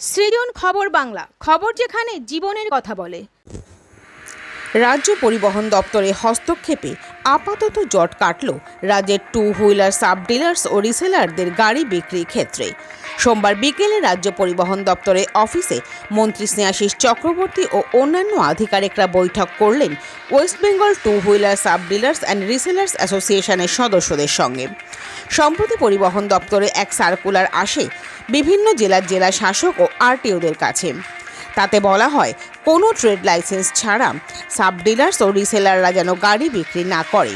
সৃজন খবর বাংলা খবর যেখানে জীবনের কথা বলে। রাজ্য পরিবহন দপ্তরে হস্তক্ষেপে আপাতত জট কাটল রাজ্যের টু হুইলার সাব ডিলার্স ও রিসেলারদের গাড়ি বিক্রির ক্ষেত্রে। সোমবার বিকেলে রাজ্য পরিবহন দপ্তরের অফিসে মন্ত্রী স্নেহাশিস চক্রবর্তী ও অন্যান্য আধিকারিকরা বৈঠক করলেন West Bengal two wheeler sub dealers and resellers অ্যাসোসিয়েশনের সদস্যদের সঙ্গে। সম্প্রতি পরিবহন দপ্তরে এক সার্কুলার আসে বিভিন্ন জেলার জেলা শাসক ও আরটিওদের কাছে। তাতে বলা হয়, কোনো ট্রেড লাইসেন্স ছাড়া সাব ডিলার্স ও রিসেলাররা যেন গাড়ি বিক্রি না করে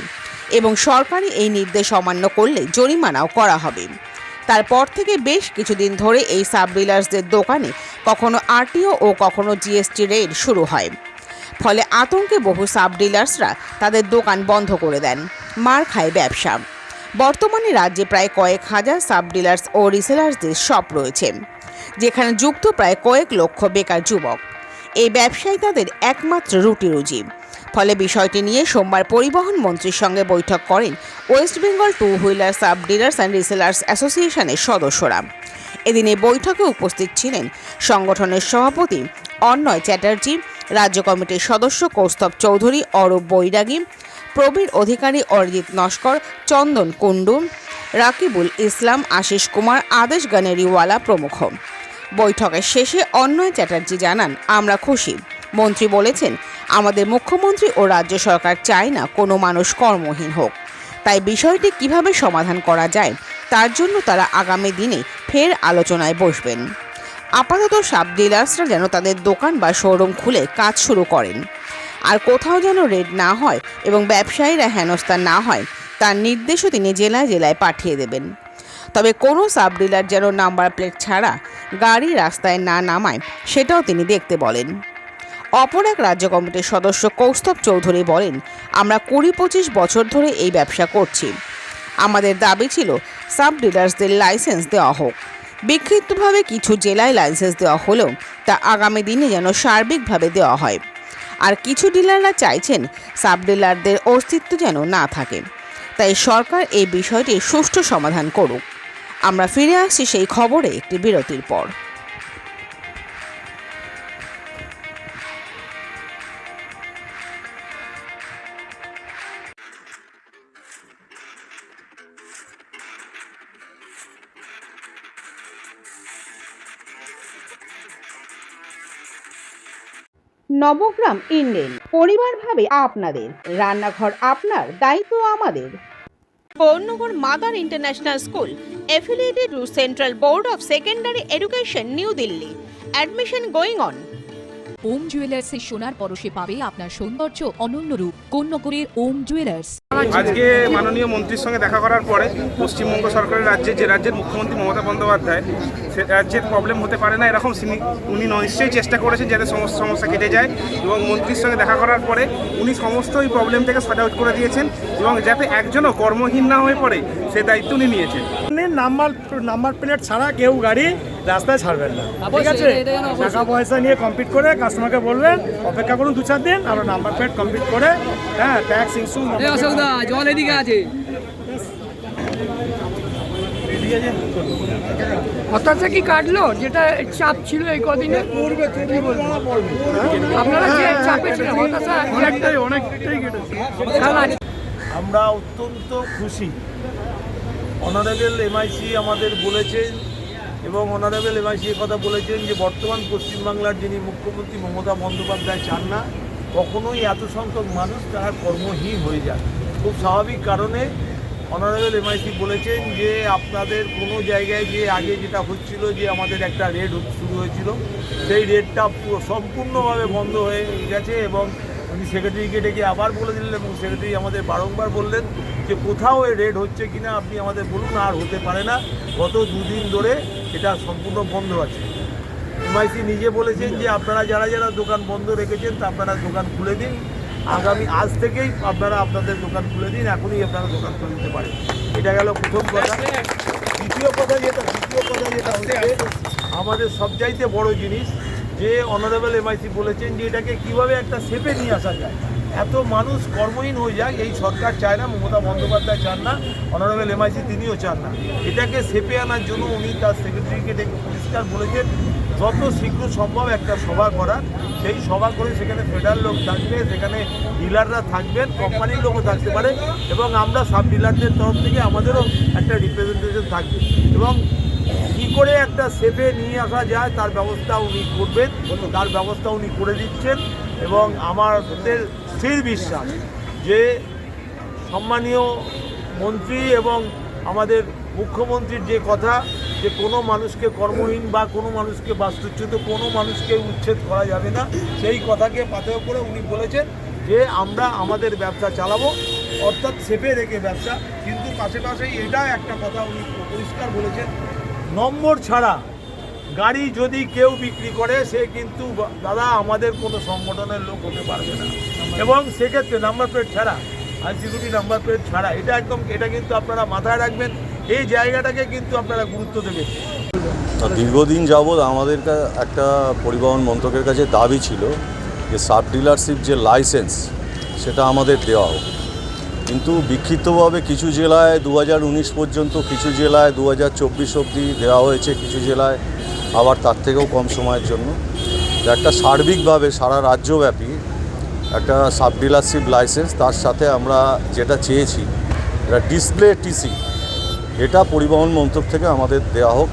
এবং সরকারি এই নির্দেশ অমান্য করলে জরিমানাও করা হবে। তারপর থেকে বেশ কিছুদিন ধরে এই সাব ডিলার্সদের দোকানে কখনো আরটিও ও কখনো জিএসটি রেড শুরু হয়। ফলে আতঙ্কে বহু সাব ডিলার্সরা তাদের দোকান বন্ধ করে দেন, মার খায় ব্যবসা। বর্তমানে রাজ্যে প্রায় কয়েক হাজার সাব ডিলার্স ও রিসেলার্সদের শপ রয়েছে। যেখানে যুক্ত প্রায় কয়েক লক্ষ বেকার যুবক। এই ব্যবসায় তাদের একমাত্র রুটি রুজি। ফলে বিষয়টি নিয়ে সোমবার পরিবহন মন্ত্রীর সঙ্গে বৈঠক করেন West Bengal two wheeler sub dealers and resellers অ্যাসোসিয়েশনের সদস্যরা। এদিন এই বৈঠকে উপস্থিত ছিলেন সংগঠনের সভাপতি অন্নয় চ্যাটার্জি, রাজ্য কমিটির সদস্য কৌস্তব চৌধুরী, অরূপ বৈরাগী প্রবীর অধিকারী অরিজিৎ নস্কর, চন্দন কুণ্ডু, রাকিবুল ইসলাম, আশিস কুমার, আদেশ গানেরিওয়ালা প্রমুখ। বৈঠকের শেষে অন্নয় চ্যাটার্জি জানান, আমরা খুশি। মন্ত্রী বলেছেন, আমাদের মুখ্যমন্ত্রী ও রাজ্য সরকার চায় না কোনো মানুষ কর্মহীন হোক। তাই বিষয়টি কীভাবে সমাধান করা যায়, তার জন্য তারা আগামী দিনে ফের আলোচনায় বসবেন। আপাতত সাব ডিলার্সরা যেন তাদের দোকান বা শোরুম খুলে কাজ শুরু করেন। আর কোথাও যেন রেড না হয় এবং ব্যবসায়ীরা হেনস্থা না হয়, তার নির্দেশও তিনি জেলায় জেলায় পাঠিয়ে দেবেন। তবে কোনো সাব ডিলার যেন নাম্বার প্লেট ছাড়া গাড়ি রাস্তায় না নামায়, সেটাও তিনি দেখতে বলেন। অপর এক রাজ্য কমিটির সদস্য কৌস্তব চৌধুরী বলেন, আমরা কুড়ি পঁচিশ বছর ধরে এই ব্যবসা করছি। আমাদের দাবি ছিল সাব ডিলার্সদের লাইসেন্স দেওয়া হোক। বিক্ষিপ্তভাবে কিছু জেলায় লাইসেন্স দেওয়া হলেও তা আগামী দিনে যেন সার্বিকভাবে দেওয়া হয়। আর কিছু ডিলাররা চাইছেন সাব ডিলারদের অস্তিত্ব যেন না থাকে। তাই সরকার এই বিষয়টির সুষ্ঠু সমাধান করুক। আমরা ফিরে আসছি সেই খবরে একটি বিরতির পর। নবগ্রাম ইন্ডেন পরিবার ভাবে আপনাদের। রান্নাঘর আপনার, দায়িত্ব আমাদের। Barnagarh mother international school affiliated central board of secondary education new Delhi admission going on Om জুয়েলার্সের সোনার পরশে পাবে আপনার সৌন্দর্য অনন্য রূপ। কোন্নগরের ওম জুয়েলার্স আজকে মাননীয় মন্ত্রীর সঙ্গে দেখা করার পরে পশ্চিমবঙ্গ সরকারের রাজ্যে যে রাজ্যের মুখ্যমন্ত্রী মমতা বন্দ্যোপাধ্যায় সে রাজ্যের প্রবলেম হতে পারে না এরকম তিনি উনি নিশ্চয়ই চেষ্টা করেছেন যাতে সমস্ত সমস্যা কেটে যায় এবং মন্ত্রীর সঙ্গে দেখা করার পরে উনি সমস্ত ওই প্রবলেম থেকে শর্ট আউট করে দিয়েছেন এবং যাতে একজনও কর্মহীন না হয়ে পড়ে সে দায়িত্ব উনি নিয়েছেন। নাম্বার নাম্বার প্লেট ছাড়া কেউ গাড়ি রাস্তায় ছাড়বেন না। ঠিক আছে? টাকা পয়সা নিয়ে কমপ্লিট করে কাস্টমারকে বলবেন অপেক্ষা করুন দু চার দিন আমরা নাম্বার প্লেট কমপ্লিট করে হ্যাঁ ট্যাক্স ইস্যু জল এদিকে আছে। হতাশা কি কাটলো? যেটা চাপ ছিল এই কদিনে? আপনারা যে চাপে ছিলেন হতাশা অনেকটাই অনেকটাই কেটেছে। আমরা অত্যন্ত খুশি। অনারেবল এমআইসি আমাদের বলেছেন এবং অনারেবল এমআইসি কথা বলেছেন যে বর্তমান পশ্চিমবাংলার যিনি মুখ্যমন্ত্রী মমতা বন্দ্যোপাধ্যায় চান না, কখনোই এত সংখ্যক মানুষ তারা কর্মহীন হয়ে যায় খুব স্বাভাবিক কারণে অনারেবল এমআইসি বলেছেন যে আপনাদের কোনো জায়গায় যে আগে যেটা হচ্ছিল যে আমাদের একটা রেড শুরু হয়েছিল, সেই রেডটা সম্পূর্ণভাবে বন্ধ হয়ে গেছে এবং উনি সেক্রেটারিকে ডেকে আবার বলে দিলেন এবং সেক্রেটারি আমাদের বারংবার বললেন যে কোথাও এই রেড হচ্ছে কি না আপনি আমাদের বলুন, আর হতে পারে না। গত দুদিন ধরে এটা সম্পূর্ণ বন্ধ আছে। এমআইসি নিজে বলেছেন যে আপনারা যারা যারা দোকান বন্ধ রেখেছেন, তা আপনারা দোকান খুলে দিন। আগামী আজ থেকেই আপনারা আপনাদের দোকান খুলে দিন, এখনই আপনারা দোকান খুলে দিতে পারেন। এটা গেল প্রথম কথা। দ্বিতীয় কথা যেটা, দ্বিতীয় কথা যেটা আমাদের সবচাইতে বড় জিনিস যে অনারেবল এমআইসি বলেছেন যে এটাকে কীভাবে একটা সেপে নিয়ে আসা যায়। এত মানুষ কর্মহীন হয়ে যায়, এই সরকার চায় না, মমতা বন্দ্যোপাধ্যায় চান না অনারেবল এমআইসি তিনিও চান না। এটাকে সেপে আনার জন্য উনি তার সেক্রেটারিকে ডেকে পরিষ্কার বলেছেন, যত শীঘ্র সম্ভব একটা সভা করার। সেই সভা করে সেখানে ফেডারেল লোক থাকবে, সেখানে ডিলাররা থাকবেন কোম্পানির লোকও থাকতে পারে, এবং আমরা সাব ডিলারদের তরফ থেকে আমাদেরও একটা রিপ্রেজেন্টেশন থাকবে। এবং কী করে একটা সেফে নিয়ে আসা যায় তার ব্যবস্থা উনি করবেন তার ব্যবস্থা উনি করে দিচ্ছেন এবং আমাদের স্থির বিশ্বাস যে সম্মানীয় মন্ত্রী এবং আমাদের মুখ্যমন্ত্রীর যে কথা যে কোনো মানুষকে কর্মহীন বা কোনো মানুষকে বাস্তুচ্যুত কোনো মানুষকে উচ্ছেদ করা যাবে না সেই কথাকে পাথেয় করে উনি বলেছেন যে আমরা আমাদের ব্যবসা চালাবো অর্থাৎ সেপে রেখে ব্যবসা কিন্তু পাশাপাশি এটা একটা কথা উনি পরিষ্কার বলেছেন নম্বর ছাড়া গাড়ি যদি কেউ বিক্রি করে সে কিন্তু দাদা আমাদের কোনো সংগঠনের লোক হতে পারবে না। এবং সেক্ষেত্রে নাম্বার প্লেট ছাড়া আর সিকিউরিটি নাম্বার প্লেট ছাড়া এটা একদম এটা কিন্তু আপনারা মাথায় রাখবেন এই জায়গাটাকে কিন্তু আপনারা গুরুত্ব দেবেন। তা দীর্ঘদিন যাবৎ আমাদের কা- একটা পরিবহন মন্ত্রকের কাছে দাবি ছিল যে সাব ডিলারশিপ যে লাইসেন্স সেটা আমাদের দেওয়া হোক। কিন্তু বিক্ষিপ্তভাবে কিছু জেলায় দু হাজার উনিশ পর্যন্ত কিছু জেলায় দু হাজার চব্বিশ অবধি দেওয়া হয়েছে কিছু জেলায়, আবার তার থেকেও কম সময়ের জন্য। একটা সার্বিকভাবে সারা রাজ্যব্যাপী একটা সাব ডিলারশিপ লাইসেন্স, তার সাথে আমরা যেটা চেয়েছি, এটা ডিসপ্লে টিসি, এটা পরিবহন মন্ত্রক থেকে আমাদের দেওয়া হোক।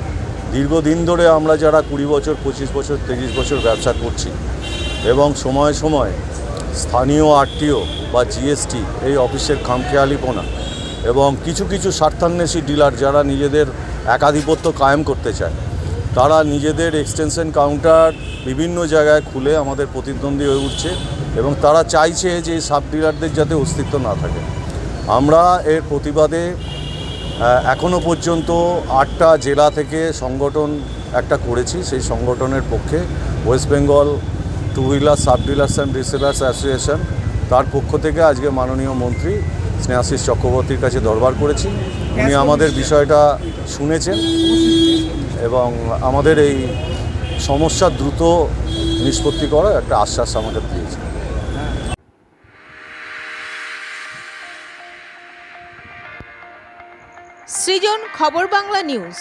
দীর্ঘদিন ধরে আমরা যারা কুড়ি বছর, পঁচিশ বছর তিরিশ বছর ব্যবসা করছি, এবং সময় সময় স্থানীয় আরটিও বা জিএসটি এই অফিসের খামখেয়ালিপনা এবং কিছু কিছু স্বার্থান্বেষী ডিলার যারা নিজেদের একাধিপত্য কায়েম করতে চায়, তারা নিজেদের এক্সটেনশন কাউন্টার বিভিন্ন জায়গায় খুলে আমাদের প্রতিদ্বন্দ্বী হয়ে উঠছে এবং তারা চাইছে যে সাব ডিলারদের যাতে অস্তিত্ব না থাকে। আমরা এর প্রতিবাদে এখনও পর্যন্ত আটটা জেলা থেকে সংগঠন একটা করেছি, সেই সংগঠনের পক্ষে West Bengal two wheeler sub dealers and resellers association তার পক্ষ থেকে আজকে মাননীয় মন্ত্রী স্নেহাশিস চক্রবর্তীর কাছে দরবার করেছি। উনি আমাদের বিষয়টা শুনেছেন এবং আমাদের এই সমস্যা দ্রুত নিষ্পত্তি করার একটা আশ্বাস আমাদের দিয়েছে সৃজন খবর বাংলা নিউজ।